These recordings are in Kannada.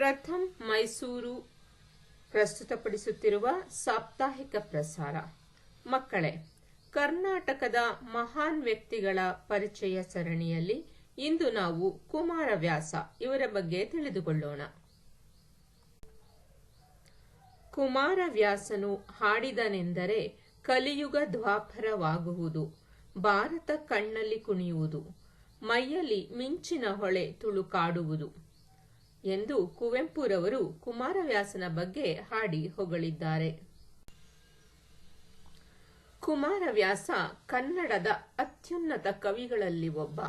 ಪ್ರಥಮ್ ಮೈಸೂರು ಪ್ರಸ್ತುತಪಡಿಸುತ್ತಿರುವ ಸಾಪ್ತಾಹಿಕ ಪ್ರಸಾರ. ಮಕ್ಕಳೇ, ಕರ್ನಾಟಕದ ಮಹಾನ್ ವ್ಯಕ್ತಿಗಳ ಪರಿಚಯ ಸರಣಿಯಲ್ಲಿ ಇಂದು ನಾವು ಕುಮಾರವ್ಯಾಸ ಇವರ ಬಗ್ಗೆ ತಿಳಿದುಕೊಳ್ಳೋಣ. ಕುಮಾರವ್ಯಾಸನು ಹಾಡಿದನೆಂದರೆ ಕಲಿಯುಗ ದ್ವಾಪರವಾಗುವುದು, ಭಾರತ ಕಣ್ಣಲ್ಲಿ ಕುಣಿಯುವುದು, ಮೈಯಲ್ಲಿ ಮಿಂಚಿನ ಹೊಳೆ ತುಳುಕಾಡುವುದು ಎಂದು ಕುವೆಂಪುರವರು ಕುಮಾರವ್ಯಾಸನ ಬಗ್ಗೆ ಹಾಡಿ ಹೊಗಳಿದ್ದಾರೆ. ಕುಮಾರವ್ಯಾಸ ಕನ್ನಡದ ಅತ್ಯುನ್ನತ ಕವಿಗಳಲ್ಲಿ ಒಬ್ಬ.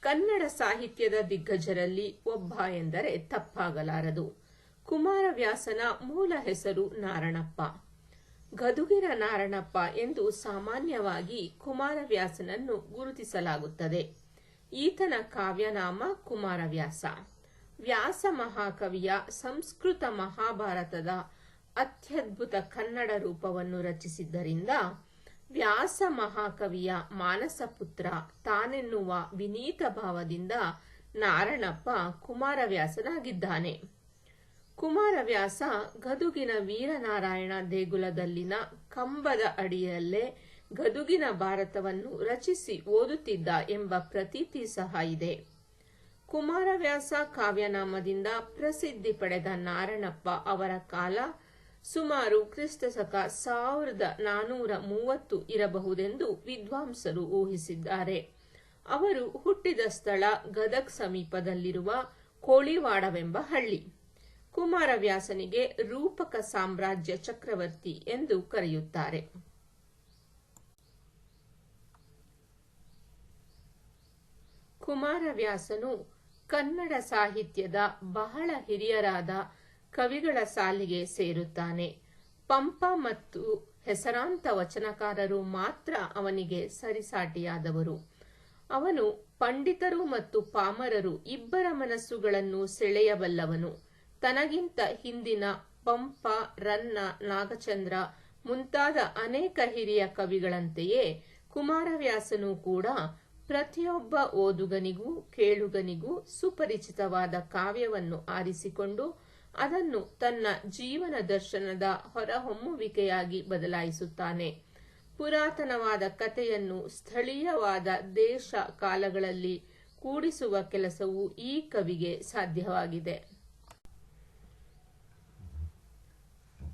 ಕನ್ನಡ ಸಾಹಿತ್ಯದ ದಿಗ್ಗಜರಲ್ಲಿ ಒಬ್ಬ ಎಂದರೆ ತಪ್ಪಾಗಲಾರದು. ಕುಮಾರವ್ಯಾಸನ ಮೂಲ ಹೆಸರು ನಾರಣಪ್ಪ. ಗದುಗಿರ ನಾರಣಪ್ಪ ಎಂದು ಸಾಮಾನ್ಯವಾಗಿ ಕುಮಾರವ್ಯಾಸನನ್ನು ಗುರುತಿಸಲಾಗುತ್ತದೆ. ಈತನ ಕಾವ್ಯನಾಮ ಕುಮಾರವ್ಯಾಸ. ವ್ಯಾಸ ಮಹಾಕವಿಯ ಸಂಸ್ಕೃತ ಮಹಾಭಾರತದ ಅತ್ಯದ್ಭುತ ಕನ್ನಡ ರೂಪವನ್ನು ರಚಿಸಿದ್ದರಿಂದ ವ್ಯಾಸ ಮಹಾಕವಿಯ ಮಾನಸ ಪುತ್ರ ತಾನೆನ್ನುವ ವಿನೀತ ಭಾವದಿಂದ ನಾರಣಪ್ಪ ಕುಮಾರವ್ಯಾಸನಾಗಿದ್ದಾನೆ. ಕುಮಾರವ್ಯಾಸ ಗದುಗಿನ ವೀರನಾರಾಯಣ ದೇಗುಲದಲ್ಲಿನ ಕಂಬದ ಅಡಿಯಲ್ಲೇ ಗದುಗಿನ ಭಾರತವನ್ನು ರಚಿಸಿ ಓದುತ್ತಿದ್ದ ಎಂಬ ಪ್ರತೀತಿ ಸಹ ಇದೆ. ಕುಮಾರವ್ಯಾಸ ಕಾವ್ಯನಾಮದಿಂದ ಪ್ರಸಿದ್ಧಿ ಪಡೆದ ನಾರಣಪ್ಪ ಅವರ ಕಾಲ ಸುಮಾರು ಕ್ರಿಸ್ತಶಕ ಸಾವಿರದ ನಾನೂರ ಮೂವತ್ತು ಇರಬಹುದೆಂದು ವಿದ್ವಾಂಸರು ಊಹಿಸಿದ್ದಾರೆ. ಅವರು ಹುಟ್ಟಿದ ಸ್ಥಳ ಗದಗ್ ಸಮೀಪದಲ್ಲಿರುವ ಕೋಳಿವಾಡವೆಂಬ ಹಳ್ಳಿ. ಕುಮಾರವ್ಯಾಸನಿಗೆ ರೂಪಕ ಸಾಮ್ರಾಜ್ಯ ಚಕ್ರವರ್ತಿ ಎಂದು ಕರೆಯುತ್ತಾರೆ. ಕುಮಾರವ್ಯಾಸನು ಕನ್ನಡ ಸಾಹಿತ್ಯದ ಬಹಳ ಹಿರಿಯರಾದ ಕವಿಗಳ ಸಾಲಿಗೆ ಸೇರುತ್ತಾನೆ. ಪಂಪ ಮತ್ತು ಹೆಸರಾಂತ ವಚನಕಾರರು ಮಾತ್ರ ಅವನಿಗೆ ಸರಿಸಾಟಿಯಾದವರು. ಅವನು ಪಂಡಿತರು ಮತ್ತು ಪಾಮರರು ಇಬ್ಬರ ಮನಸ್ಸುಗಳನ್ನು ಸೆಳೆಯಬಲ್ಲವನು. ತನಗಿಂತ ಹಿಂದಿನ ಪಂಪ, ರನ್ನ, ನಾಗಚಂದ್ರ ಮುಂತಾದ ಅನೇಕ ಹಿರಿಯ ಕವಿಗಳಂತೆಯೇ ಕುಮಾರವ್ಯಾಸನು ಕೂಡ ಪ್ರತಿಯೊಬ್ಬ ಓದುಗನಿಗೂ ಕೇಳುಗನಿಗೂ ಸುಪರಿಚಿತವಾದ ಕಾವ್ಯವನ್ನು ಆರಿಸಿಕೊಂಡು ಅದನ್ನು ತನ್ನ ಜೀವನ ದರ್ಶನದ ಹೊರಹೊಮ್ಮುವಿಕೆಯಾಗಿ ಬದಲಾಯಿಸುತ್ತಾನೆ. ಪುರಾತನವಾದ ಕಥೆಯನ್ನು ಸ್ಥಳೀಯವಾದ ದೇಶ ಕಾಲಗಳಲ್ಲಿ ಕೂಡಿಸುವ ಕೆಲಸವು ಈ ಕವಿಗೆ ಸಾಧ್ಯವಾಗಿದೆ.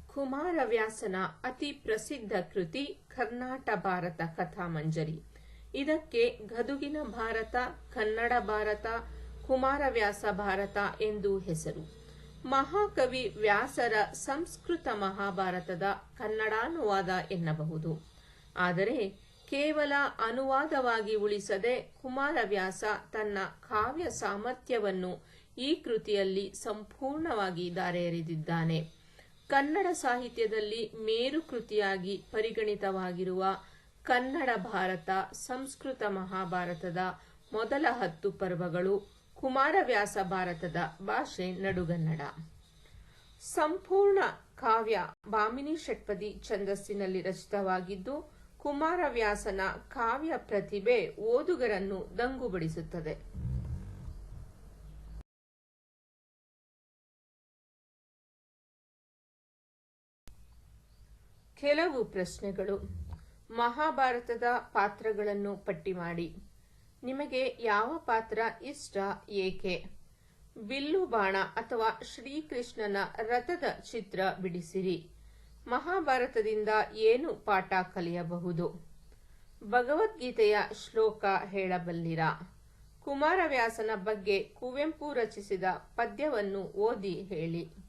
ಕುಮಾರವ್ಯಾಸನ ಅತಿ ಪ್ರಸಿದ್ಧ ಕೃತಿ ಕರ್ನಾಟ ಭಾರತ ಕಥಾಮಂಜರಿ. ಇದಕ್ಕೆ ಗದುಗಿನ ಭಾರತ, ಕನ್ನಡ ಭಾರತ, ಕುಮಾರವ್ಯಾಸ ಭಾರತ ಎಂದು ಹೆಸರು. ಮಹಾಕವಿ ವ್ಯಾಸರ ಸಂಸ್ಕೃತ ಮಹಾಭಾರತದ ಕನ್ನಡಾನುವಾದ ಎನ್ನಬಹುದು. ಆದರೆ ಕೇವಲ ಅನುವಾದವಾಗಿ ಉಳಿಸದೆ ಕುಮಾರವ್ಯಾಸ ತನ್ನ ಕಾವ್ಯ ಸಾಮರ್ಥ್ಯವನ್ನು ಈ ಕೃತಿಯಲ್ಲಿ ಸಂಪೂರ್ಣವಾಗಿ ದಾರೆಯರಿದಿದ್ದಾನೆ ಕನ್ನಡ ಸಾಹಿತ್ಯದಲ್ಲಿ ಮೇರು ಕೃತಿಯಾಗಿ ಪರಿಗಣಿತವಾಗಿರುವ ಕನ್ನಡ ಭಾರತ, ಸಂಸ್ಕೃತ ಮಹಾಭಾರತದ ಮೊದಲ ಹತ್ತು ಪರ್ವಗಳು ಕುಮಾರವ್ಯಾಸ ಭಾರತದ ಭಾಷೆ ನಡುಗನ್ನಡ. ಸಂಪೂರ್ಣ ಕಾವ್ಯ ಭಾಮಿನಿ ಷಟ್ಪದಿ ಛಂದಸ್ಸಿನಲ್ಲಿ ರಚಿತವಾಗಿದ್ದು ಕುಮಾರವ್ಯಾಸನ ಕಾವ್ಯ ಪ್ರತಿಭೆ ಓದುಗರನ್ನು ದಂಗುಬಡಿಸುತ್ತದೆ. ಕೆಲವು ಪ್ರಶ್ನೆಗಳು. ಮಹಾಭಾರತದ ಪಾತ್ರಗಳನ್ನು ಪಟ್ಟಿ ಮಾಡಿ. ನಿಮಗೆ ಯಾವ ಪಾತ್ರ ಇಷ್ಟ ಏಕೆ? ಬಿಲ್ಲು ಬಾಣ ಅಥವಾ ಶ್ರೀಕೃಷ್ಣನ ರಥದ ಚಿತ್ರ ಬಿಡಿಸಿರಿ. ಮಹಾಭಾರತದಿಂದ ಏನು ಪಾಠ ಕಲಿಯಬಹುದು? ಭಗವದ್ಗೀತೆಯ ಶ್ಲೋಕ ಹೇಳಬಲ್ಲಿರಾ? ಕುಮಾರವ್ಯಾಸನ ಬಗ್ಗೆ ಕುವೆಂಪು ರಚಿಸಿದ ಪದ್ಯವನ್ನು ಓದಿ ಹೇಳಿ.